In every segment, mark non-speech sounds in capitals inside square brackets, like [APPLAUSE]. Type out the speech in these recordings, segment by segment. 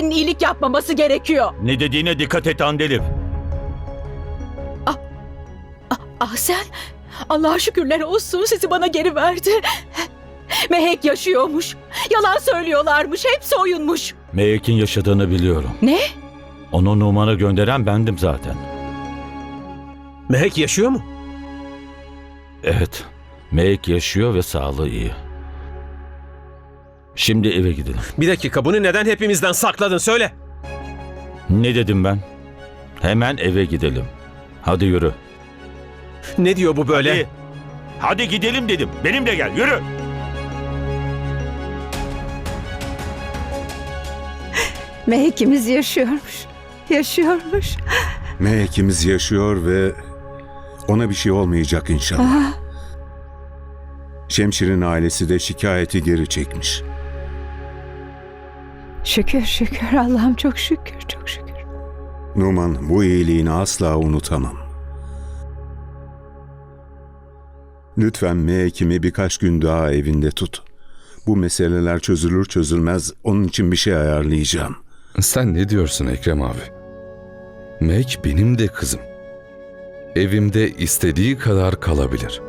kimsenin iyilik yapmaması gerekiyor. Ne dediğine dikkat et Andelif. Ah sen, Allah'a şükürler olsun sizi bana geri verdi. Mehek yaşıyormuş. Yalan söylüyorlarmış. Hepsi oyunmuş. Mehek'in yaşadığını biliyorum. Ne? Onu Numan'a gönderen bendim zaten. Mehek yaşıyor mu? Evet. Mehek yaşıyor ve sağlığı iyi. Şimdi eve gidelim. Bir dakika bunu neden hepimizden sakladın söyle. Ne dedim ben? Hemen eve gidelim. Hadi yürü. Ne diyor bu böyle? Hadi. Hadi gidelim dedim. Benimle gel yürü. [LAUGHS] Mehekimiz yaşıyormuş. Yaşıyormuş. Mehekimiz yaşıyor ve ona bir şey olmayacak inşallah. Şemşir'in ailesi de şikayeti geri çekmiş. Şükür şükür Allah'ım çok şükür çok şükür. Numan bu iyiliğini asla unutamam. Lütfen Mehekimi birkaç gün daha evinde tut. Bu meseleler çözülür çözülmez onun için bir şey ayarlayacağım. Sen ne diyorsun Ekrem abi? Meg benim de kızım. Evimde istediği kadar kalabilir.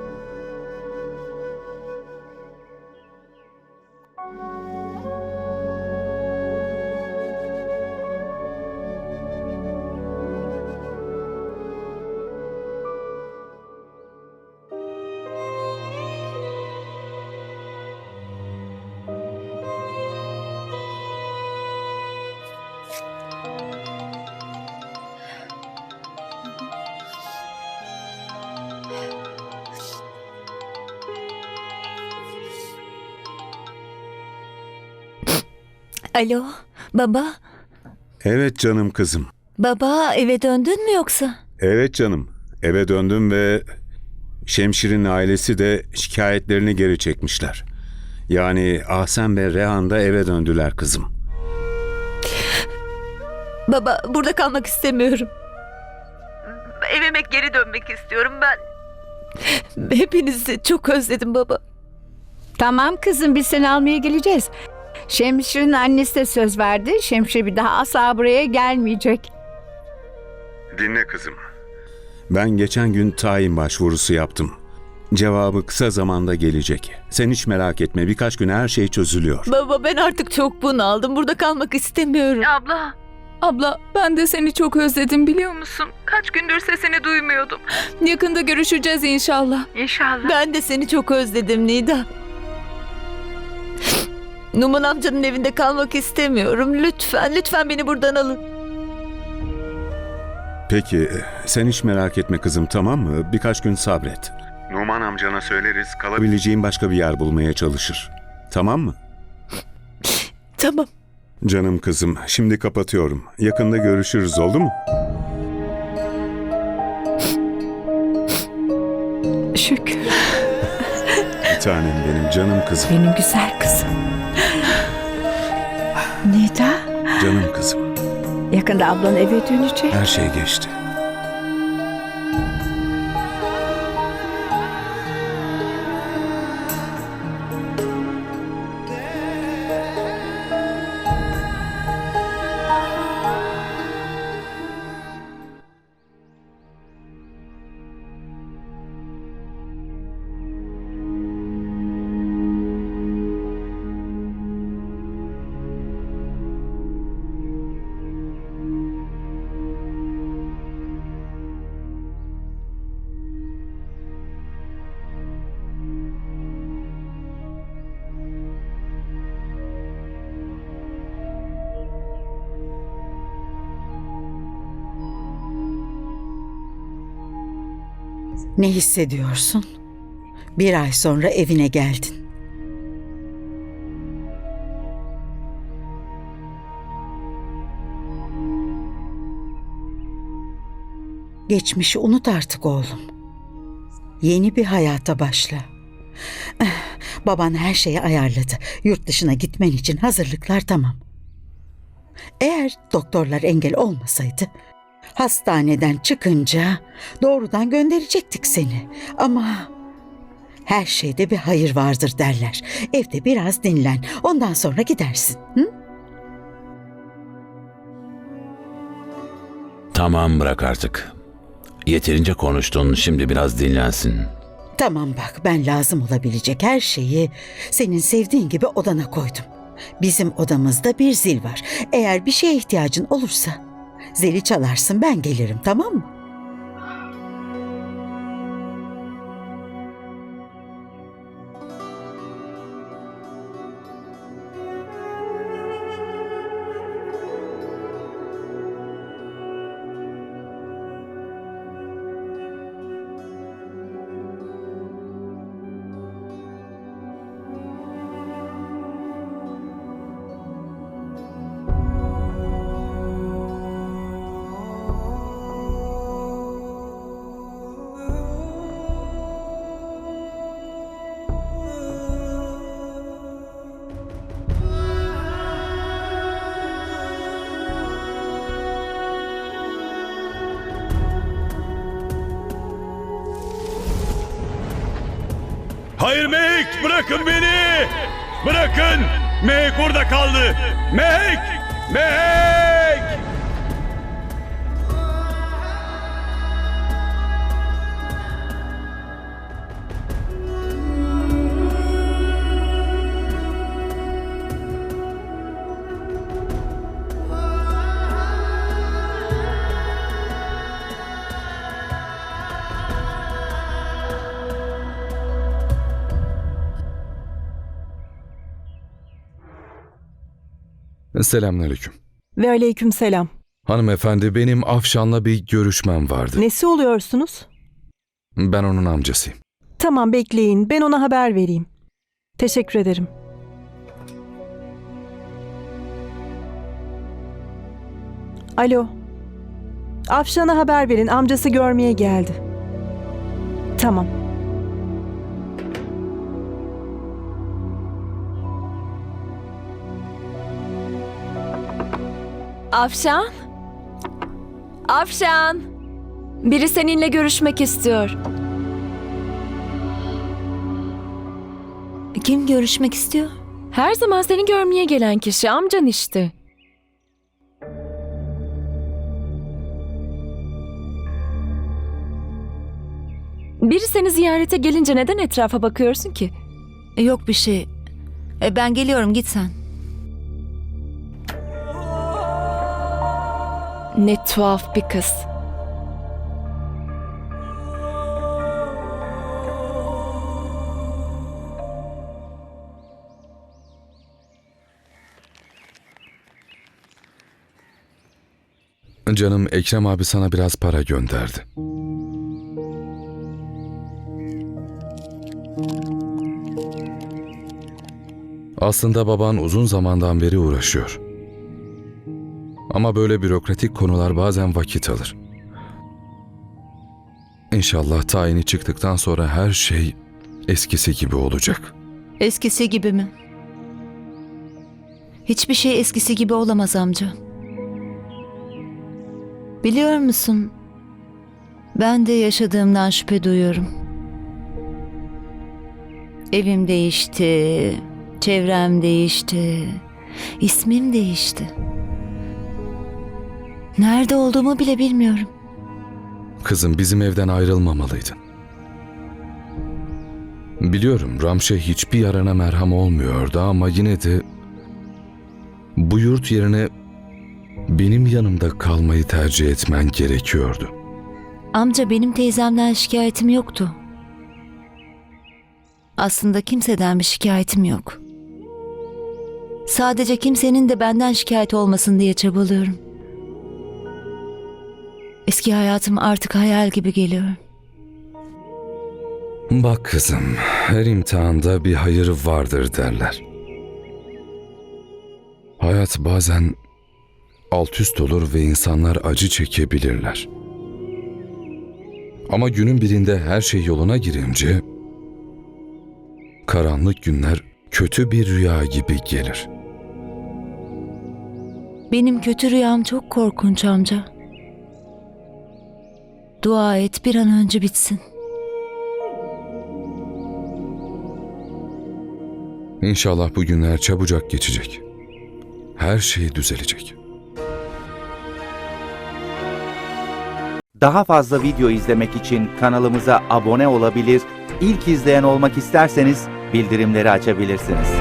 Alo, baba. Evet canım kızım. Baba eve döndün mü yoksa? Evet canım. Eve döndüm ve Şemşir'in ailesi de şikayetlerini geri çekmişler. Yani Ahsen ve Rehan da eve döndüler kızım. Baba burada kalmak istemiyorum. Evime geri dönmek istiyorum ben. Hepinizi çok özledim baba. Tamam kızım biz seni almaya geleceğiz. Şemşir'in annesi de söz verdi. Şemşir bir daha asla buraya gelmeyecek. Dinle kızım. Ben geçen gün tayin başvurusu yaptım. Cevabı kısa zamanda gelecek. Sen hiç merak etme birkaç güne her şey çözülüyor. Baba ben artık çok bunaldım. Burada kalmak istemiyorum. Abla. Abla ben de seni çok özledim biliyor musun? Kaç gündür sesini duymuyordum. Yakında görüşeceğiz inşallah. İnşallah. Ben de seni çok özledim Nida. Numan amcanın evinde kalmak istemiyorum. Lütfen, lütfen beni buradan alın. Peki sen hiç merak etme kızım tamam mı? Birkaç gün sabret. Numan amcana söyleriz kalabileceğin başka bir yer bulmaya çalışır. Tamam mı? Tamam. Canım kızım şimdi kapatıyorum. Yakında görüşürüz oldu mu? Şükür. Bir tanem benim canım kızım. Benim güzel kızım. Canım kızım. Yakında ablan eve dönecek. Her şey geçti. Ne hissediyorsun? Bir ay sonra evine geldin. Geçmişi unut artık oğlum. Yeni bir hayata başla. Eh, Baban her şeyi ayarladı. Yurt dışına gitmen için hazırlıklar tamam. Eğer doktorlar engel olmasaydı Hastaneden çıkınca doğrudan gönderecektik seni. Ama her şeyde bir hayır vardır derler. Evde biraz dinlen. Ondan sonra gidersin. Hı? Tamam bırak artık. Yeterince konuştun. Şimdi biraz dinlensin. Tamam bak ben lazım olabilecek her şeyi senin sevdiğin gibi odana koydum. Bizim odamızda bir zil var. Eğer bir şeye ihtiyacın olursa zili çalarsın ben gelirim tamam mı? Hayır Mehek bırakın beni. Bırakın. Mehek orada kaldı. Mehek. Mehek. Selamünaleyküm. Ve aleyküm selam. Hanımefendi benim Afşan'la bir görüşmem vardı. Nesi oluyorsunuz? Ben onun amcasıyım. Tamam bekleyin. Ben ona haber vereyim. Teşekkür ederim. Alo. Afşan'a haber verin. Amcası görmeye geldi. Tamam. Afşan? Afşan! Biri seninle görüşmek istiyor. Kim görüşmek istiyor? Her zaman seni görmeye gelen kişi amcan işte. Biri seni ziyarete gelince neden etrafa bakıyorsun ki? Yok bir şey. E, ben geliyorum git sen. Ne tuhaf bir kız. Canım Ekrem abi sana biraz para gönderdi. Aslında baban uzun zamandan beri uğraşıyor. Ama böyle bürokratik konular bazen vakit alır. İnşallah tayini çıktıktan sonra her şey eskisi gibi olacak. Eskisi gibi mi? Hiçbir şey eskisi gibi olamaz amca. Biliyor musun? Ben de yaşadığımdan şüphe duyuyorum. Evim değişti, çevrem değişti, ismim değişti. Nerede olduğumu bile bilmiyorum. Kızım bizim evden ayrılmamalıydın. Biliyorum Ramşe hiçbir yarana merham olmuyordu ama yine de bu yurt yerine benim yanımda kalmayı tercih etmen gerekiyordu. Amca benim teyzemden şikayetim yoktu. Aslında kimseden bir şikayetim yok. Sadece kimsenin de benden şikayet olmasın diye çabalıyorum. Eski hayatım artık hayal gibi geliyor. Bak kızım, her imtihanda bir hayır vardır derler. Hayat bazen alt üst olur ve insanlar acı çekebilirler. Ama günün birinde her şey yoluna girince karanlık günler kötü bir rüya gibi gelir. Benim kötü rüyam çok korkunç amca. Dua et bir an önce bitsin. İnşallah bu günler çabucak geçecek. Her şey düzelecek. Daha fazla video izlemek için kanalımıza abone olabilir, ilk izleyen olmak isterseniz bildirimleri açabilirsiniz.